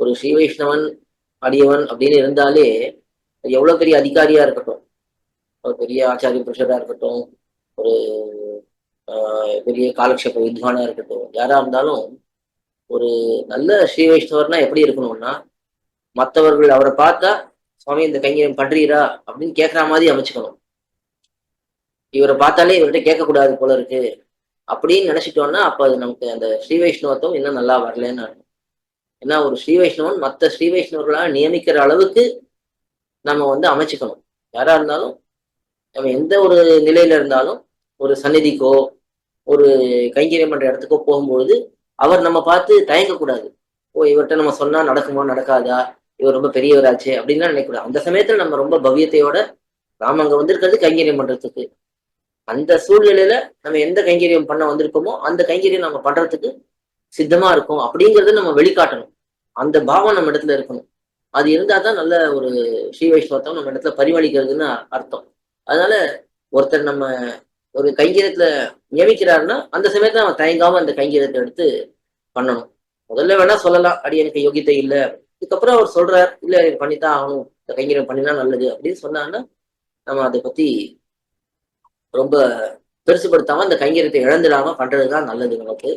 ஒரு ஸ்ரீ வைஷ்ணவன் அடியவன் அப்படின்னு இருந்தாலே எவ்வளவு பெரிய அதிகாரியா இருக்கட்டும். ஒரு பெரிய ஆச்சாரிய புருஷரா இருக்கட்டும் ஒரு ஆஹ், பெரிய காலக்ஷேப வித்வானா இருக்கட்டும் யாரா இருந்தாலும் ஒரு நல்ல ஸ்ரீ வைஷ்ணவர்னா எப்படி இருக்கணும்னா மற்றவர்கள் அவரை பார்த்தா சுவாமி இந்த கைங்கரியம் பண்றீரா? அப்படின்னு கேட்குற மாதிரி அமைச்சுக்கணும். இவரை பார்த்தாலே இவர்கிட்ட கேட்கக்கூடாது போல இருக்கு அப்படின்னு நினைச்சிட்டோம்னா அப்ப அது நமக்கு அந்த ஸ்ரீ வைஷ்ணவத்துவம் இன்னும் நல்லா வரலன்னு ஏன்னா ஒரு ஸ்ரீ வைஷ்ணவன் மற்ற ஸ்ரீ வைஷ்ணவர்களா நியமிக்கிற அளவுக்கு நம்ம வந்து அமைச்சுக்கணும். யாரா இருந்தாலும் நம்ம எந்த ஒரு நிலையில இருந்தாலும் ஒரு சந்நிதிக்கோ ஒரு கைங்கரியம் பண்ற இடத்துக்கோ போகும்பொழுது அவர் நம்ம பார்த்து தயங்கக்கூடாது. ஓ இவர்கிட்ட நம்ம சொன்னா நடக்குமா நடக்காதா? இவர் ரொம்ப பெரியவராச்சே அப்படின்லாம் நினைக்கக்கூடாது. அந்த சமயத்துல நம்ம ரொம்ப பவ்யத்தையோட நாம அங்க வந்திருக்கிறது கைங்கரியம் பண்றதுக்கு. அந்த சூழ்நிலையில நம்ம எந்த கைங்கரியம் பண்ண வந்திருக்கோமோ அந்த கைங்கரியம் நம்ம பண்றதுக்கு சித்தமா இருக்கும். அப்படிங்கறத நம்ம வெளிக்காட்டணும். அந்த பாவம் நம்ம இடத்துல இருக்கணும். அது இருந்தா தான் நல்ல ஒரு ஸ்ரீ வைஷ்ணவத்தம் நம்ம இடத்துல பரிமளிக்கிறதுன்னு அர்த்தம். அதனால ஒருத்தர் நம்ம ஒரு கைங்கரியத்துல நியமிக்கிறாருன்னா அந்த சமயத்துல அவன் தயங்காம அந்த கைங்கீரத்தை எடுத்து பண்ணணும். முதல்ல வேணா சொல்லலாம் அடி எனக்கு யோகியத்தை இல்ல. இதுக்கப்புறம் அவர் சொல்றார் இல்ல எனக்கு பண்ணித்தான் ஆகணும். இந்த கைங்கரியம் பண்ணினா நல்லது அப்படின்னு சொன்னாங்கன்னா நம்ம அதை பத்தி ரொம்ப பெருசுபடுத்தாம அந்த கைங்கீரத்தை இழந்துடாம பண்றதுதான் நல்லது நமக்கு.